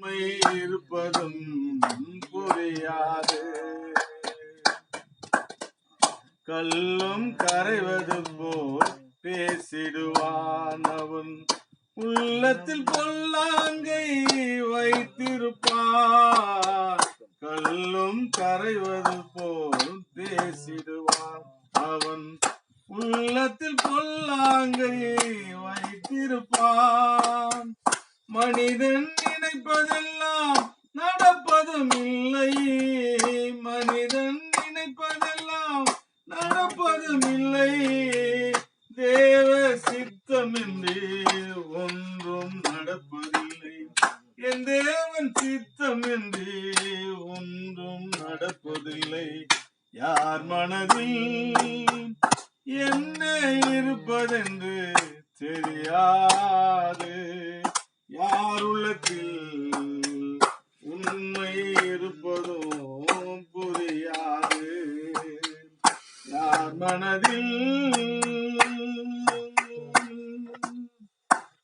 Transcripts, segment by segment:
உண்மை இருப்பதும் புரியாது கல்லும் கரைவது போல் பேசிடுவான் அவன் உள்ளத்தில் பொல்லாங்கை வைத்திருப்பான் கல்லும் கரைவது மனிதன் நினைப்பதெல்லாம் நடப்பதும் இல்லை தேவ சித்தமின்றி ஒன்றும் நடப்பதில்லை. என் தேவன் சித்தமின்றி ஒன்றும் நடப்பதில்லை. யார் மனதில் என்ன இருப்பதென்று தெரியாது. யார் உள்ளத்தில் உண்மை இருப்ப மனதில்.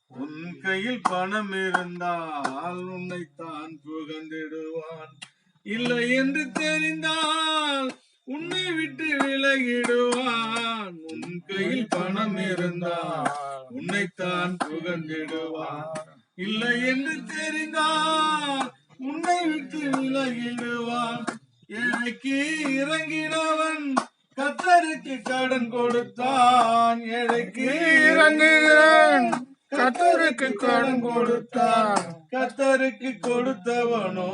உன் கையில் பணம் இருந்தால் உன்னைத்தான் புகழ்ந்திடுவான். இல்லை என்று தெரிந்தால் உன்னை விட்டு விலகிடுவான். உன் கையில் பணம் இருந்தால் உன்னைத்தான் புகழ்ந்திடுவான். இல்லை என்று தெரிந்தால் உன்னை விட்டு விலகிடுவான். எனக்கு இறங்கினவன் கத்தருக்கு கடன் கொடுத்தான். ஏழைக்கு இறங்குகிறான் கத்தருக்கு கடன் கொடுத்தான். கத்தருக்கு கொடுத்தவனோ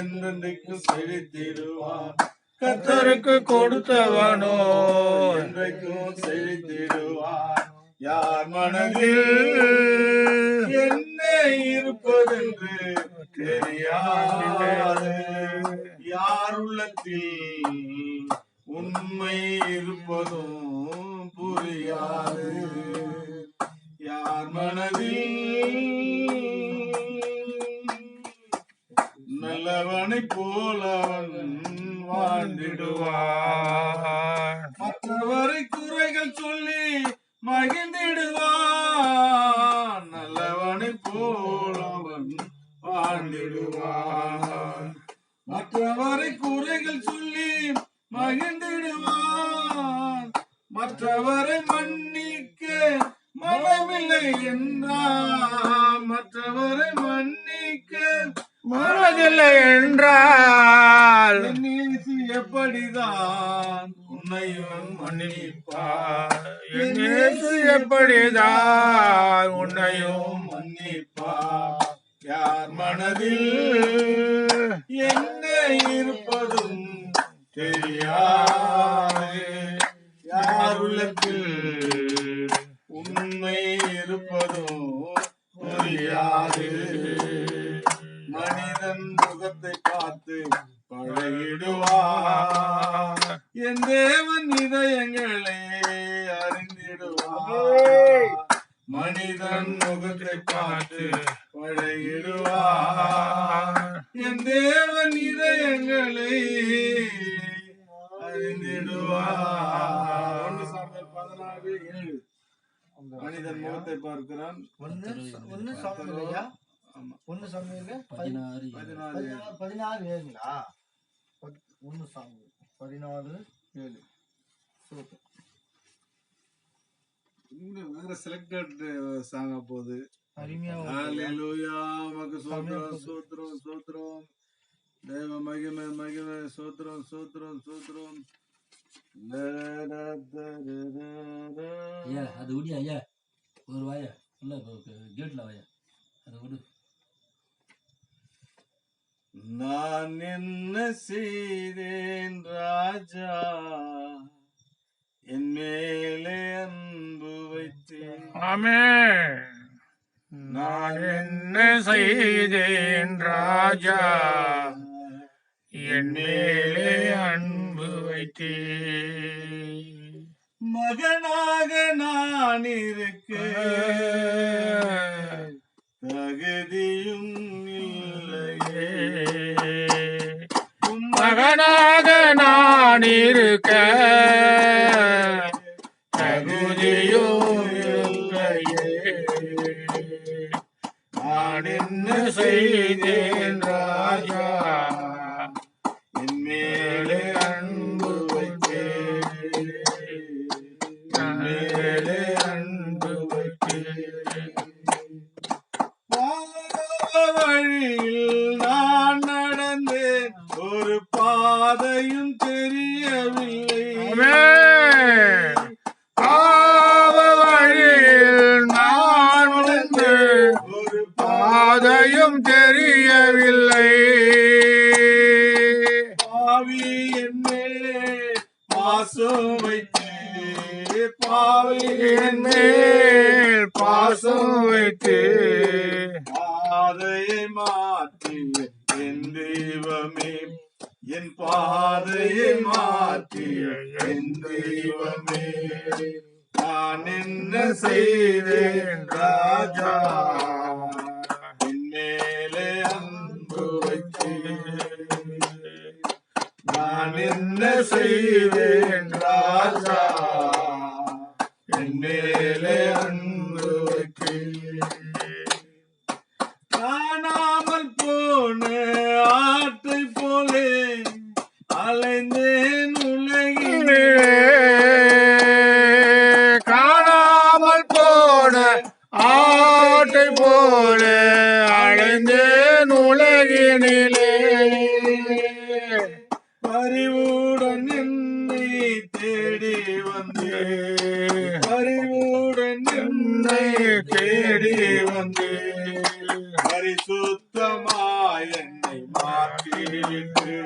என்றென்றைக்கும் செழித்திடுவான். கத்தருக்கு கொடுத்தவனோ என்றைக்கும் செழித்திடுவான். யார் மனதில் என்ன இருப்பதென்று தெரியாது. யார் உள்ளத்தில் நம்மை இருப்பதும் புரியாது. யார் மனதில் நல்லவனை போலவன் வாழ்ந்திடுவான். மற்றவரை குறைகள் சொல்லி மகிழ்ந்திடுவான். நல்லவனை போலவன் வாழ்ந்திடுவான். மற்றவரை குறைகள் சொல்லி மகிழ்ந்திடுவான். மற்றவரை மன்னிக்க மனமில்லை என்றான். மற்றவரை மன்னிக்க மனதில்லை என்றால். நீசி எப்படிதான்? உன்னையும் மன்னிப்பார். என் எப்படிதான்? உன்னையும் மன்னிப்பார். யார் மனதில் என்ன இருப்பதும் தெரியாது யார் உள்ளத்தில் உண்மை இருப்பதும் புரியாது. மனிதன் முகத்தை பார்த்து பழகிடுவார். என் தேவன் இதயங்களை அறிந்திடுவார். மனிதன் முகத்தை பார்த்து பழகிடுவார் என் தேவன் இதயங்களை அறிந்திடுவார் ஒன்று சாமுவேல் பதினாறு ஏழு முகத்தை பார்க்கிறான். ஒன்னு ஒன்னு சமையலையா ஆமா. ஒன்னு சமையல் பதினாறு பதினாறு. பதினாறு பதினாறு ஏழுங்களா? ஒன்னு சமையல் பதினாறு ஏழு. சூப்பர். இங்க வேற செலக்டட் சாங்க போகுது. சோத்ரம் சோத்ரம் சோத்ரம் தேவ மகிமை மகிமை சோத்ரம் சோத்ரம் சோத்ரம் அது விடியா ஐயா? ஒரு வாயா இல்லை கேட்ல வாயா அதை விடு. நான் என்ன செய்தேன் ராஜா? என் மேலே அன்பு வைத்தேன். ஆமே. நான் என்ன செய்தேன் ராஜா? என் மேலே அன்பு வைத்தேன். மகனாக நான் இருக்க தகுதியும் மகனாக நான் இருக்க தகுதியோ இல்லையே. நான் என்ன செய்தேன்? பாதையும் தெரியவில்லை. பாவி என்னே பாசம் வைத்து பாவி என் பாசம் வைத்து. பாதையை மாற்றி என் தெய்வமே என் பாதையை மாற்றி என் தெய்வமே. நான் என்ன செய்தேன் ராஜா? நான் என்ன செய்தேன் அறிவுடன் என்னை தேடி வந்தே. அறிவுடன் என்னை தேடி வந்தே. பரிசுத்தமாய் என்னை மாற்றிவிட்டு.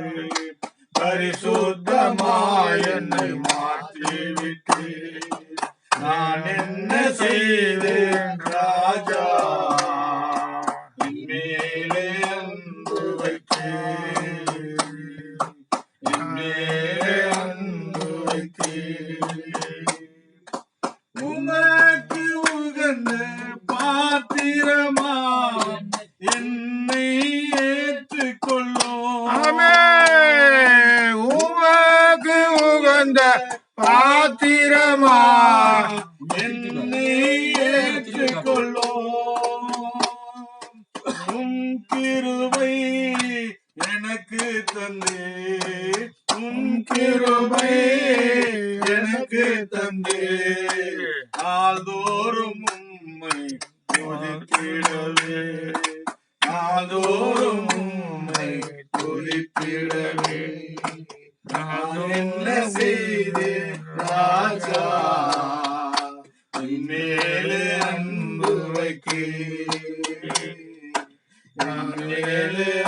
பரிசுத்தமாய் உமக்கு உகந்த பாத்திரமா என்னை ஏற்றுக்கொள்ளும். உமக்கு உகந்த பாத்திரமா என்னை ஏற்றுக்கொள்ளும். உம் கிருபை எனக்கு தந்தே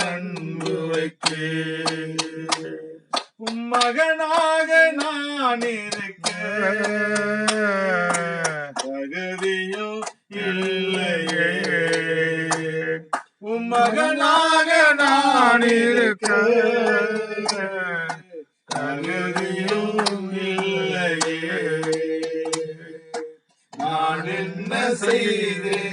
அன்பு மகனாக நான் இருக்க தகுதியோ இல்லையே மகனாக நான் இருக்க தகுதியோ இல்லையே. நான் என்ன செய்தேன்?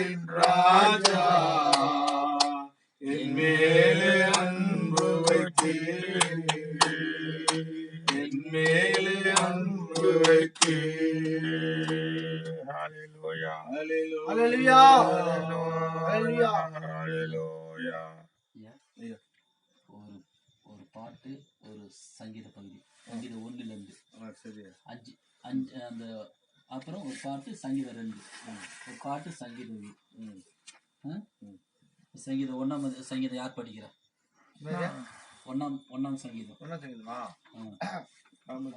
ஒரு ஒரு பாட்டு ஒரு சங்கீத பகுதி சங்கீதம் ஒண்ணுல இருந்து சரியா அஞ்சு அஞ்சு அந்த அப்புறம் ஒரு பாட்டு சங்கீதம் ரெண்டு ஒரு பாட்டு சங்கீதம்? சங்கீதம் வந்து- சங்கீதம் யார் படிக்கிறா? ஒண்ணாம் ஒண்ணாம் சங்கீதம் ஆ. ஆமா